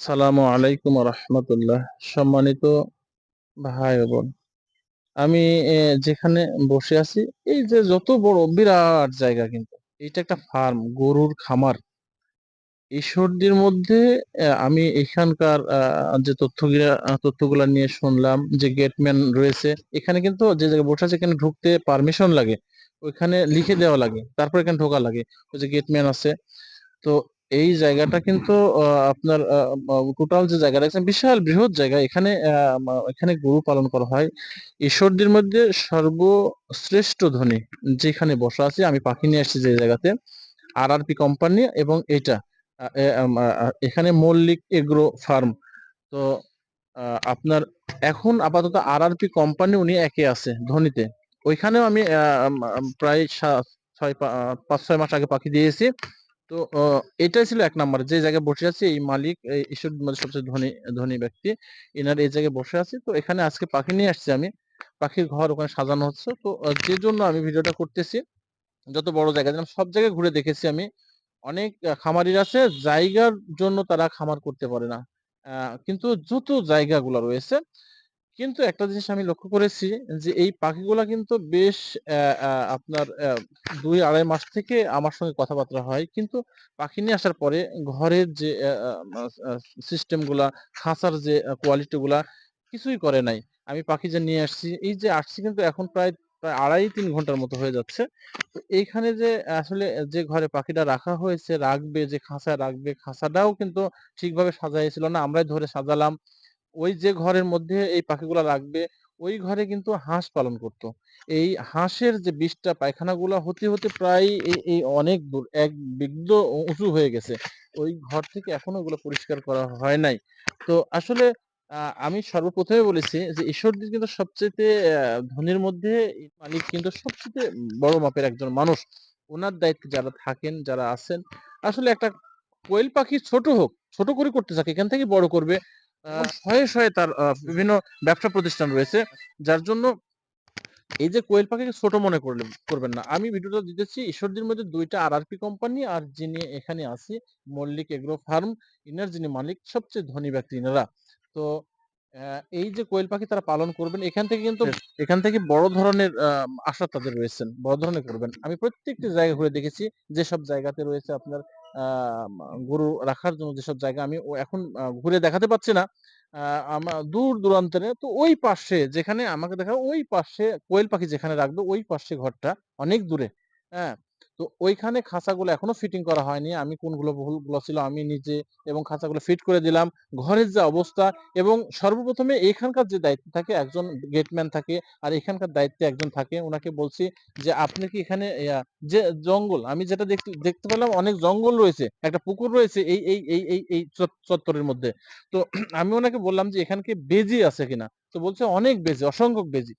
সালামু আলাইকুম রহমতুল্লাহ। সম্মানিত ভাই বোন, আমি যেখানে বসে আছি, এই যে যত বড় বিরাট জায়গা কিন্তু এটা একটা ফার্ম গরুর খামার। ঈশ্বরদীর মধ্যে আমি এখানকার যে তথ্যগুলা তথ্যগুলা নিয়ে শুনলাম, যে গেটম্যান রয়েছে, এখানে কিন্তু যে জায়গায় বসে আছে, এখানে ঢুকতে পারমিশন লাগে। ওইখানে লিখে দেওয়া লাগে, তারপর এখানে ঢোকা লাগে, ওই যে গেটম্যান আছে। তো এই জায়গাটা কিন্তু আপনার টোটাল যে জায়গা দেখছেন বিশাল বৃহৎ জায়গা। এখানে এখানে গরু পালন করা হয়। ঈশ্বরদের মধ্যে সর্বশ্রেষ্ঠ ধনী, যেখানে বসা আছে, আমি পাখি নিয়ে আসছি যে জায়গাতে আর আর পি কোম্পানি এবং এটা এখানে মল্লিক এগ্রো ফার্ম। তো আপনার এখন আপাতত আর আর পি কোম্পানি উনি একে আছে, ধনীতে। ওইখানেও আমি প্রায় ছয় পাঁচ, ছয় মাস আগে পাখি দিয়েছি। তো এটাই ছিল এক নাম্বার। যে জায়গায় বসে আছে, এই মালিক, এই ঈশ্বরের মধ্যে সবচেয়ে ধনী ধনী ব্যক্তি, এনার এই জায়গায় বসে আছে। তো এখানে আজকে পাখি নিয়ে আসছি আমি। পাখির ঘর ওখানে সাজানো হচ্ছে। তো যে জন্য আমি ভিডিওটা করতেছি, যত বড় জায়গা দিলাম সব জায়গায় ঘুরে দেখেছি আমি, অনেক খামারির আছে, জায়গার জন্য তারা খামার করতে পারে না। কিন্তু যত জায়গাগুলো রয়েছে কিন্তু একটা জিনিস আমি লক্ষ্য করেছি যে, এই পাখিগুলা কিন্তু বেশ আপনার দুই আড়াই মাস থেকে আমার সঙ্গে কথাবার্তা হয়। কিন্তু পাখি নিয়ে আসার পরে ঘরের যে সিস্টেমগুলা, খাঁচার যে কোয়ালিটি গুলা কিছুই করে নাই। আমি পাখি যে নিয়ে আসছি, এই যে আসছি কিন্তু এখন প্রায় প্রায় আড়াই তিন ঘণ্টার মতো হয়ে যাচ্ছে। তো এইখানে যে, আসলে যে ঘরে পাখিটা রাখা হয়েছে, রাখবে, যে খাঁচায় রাখবে, খাঁচাটাও কিন্তু ঠিকভাবে সাজাইছিল না। আমরাই ধরে সাজালাম। ওই যে ঘরের মধ্যে এই পাখিগুলা রাখবে ওই ঘরে কিন্তু হাঁস পালন করতো। এই হাঁসের যে বিষটা পায়খানাগুলা হতে হতে প্রায় এই এই অনেক দূর এক বিঘ্ন উঁচু হয়ে গেছে। ওই ঘর থেকে এখনও ওগুলো পরিষ্কার করা হয় নাই। তো আসলে আহ, আমি সর্বপ্রথমে বলেছি যে ঈশ্বরদী কিন্তু সবচেয়ে ধনীর মধ্যে এই মালিক কিন্তু সবচেয়ে বড় মাপের একজন মানুষ। ওনার দায়িত্বে যারা থাকেন যারা আছেন আসলে একটা কোয়েল পাখি ছোট হোক ছোট করে করতে থাকে এখান থেকে বড় করবে। শয়ে শয়ে তার বিভিন্ন ব্যবসা প্রতিষ্ঠান রয়েছে যার জন্য এই যে কোয়েল পাখিকে ছোট মনে করলেন করবেন না। আমি ভিডিওটা দিতেছি ঈশ্বরদীর মধ্যে দুইটা আরআরপি কোম্পানি আর যিনি এখানে আছি মল্লিক এগ্রো ফার্ম ইনার যিনি মালিক সবচেয়ে ধনী ব্যক্তি ইনারা। তো আহ, এই যে কোয়েল পাখি তারা পালন করবেন এখান থেকে কিন্তু এখান থেকে বড় ধরনের আশা তাদের রয়েছেন বড় ধরনের করবেন। আমি প্রত্যেকটি জায়গা ঘুরে দেখেছি যেসব জায়গাতে রয়েছে আপনার গরু রাখার জন্য যেসব জায়গা আমি এখন ঘুরে দেখাতে পারছি না। দূর দূরান্তরে তো ওই পাশে যেখানে আমাকে দেখা, ওই পাশে কোয়েল পাখি যেখানে রাখবে, ওই পাশে ঘরটা অনেক দূরে হ্যাঁ? তো ওইখানে খাঁচাগুলো এখনও ফিটিং করা হয়নি। আমি কোনগুলো ভুলগুলো ছিল আমি নিজে এবং খাঁচাগুলো ফিট করে দিলাম। ঘরের যে অবস্থা এবং সর্বপ্রথমে এখানকার যে দায়িত্ব থাকে, একজন গেটম্যান থাকে আর এখানকার দায়িত্বে একজন থাকে। ওনাকে বলছি যে, আপনি কি এখানে যে জঙ্গল? আমি যেটা দেখতে পেলাম অনেক জঙ্গল রয়েছে, একটা পুকুর রয়েছে এই এই এই এই এই চত্বরের মধ্যে। তো আমি ওনাকে বললাম যে এখানকে বেজি আছে কিনা? তো বলছে, অনেক বেজি অসংখ্য বেজি।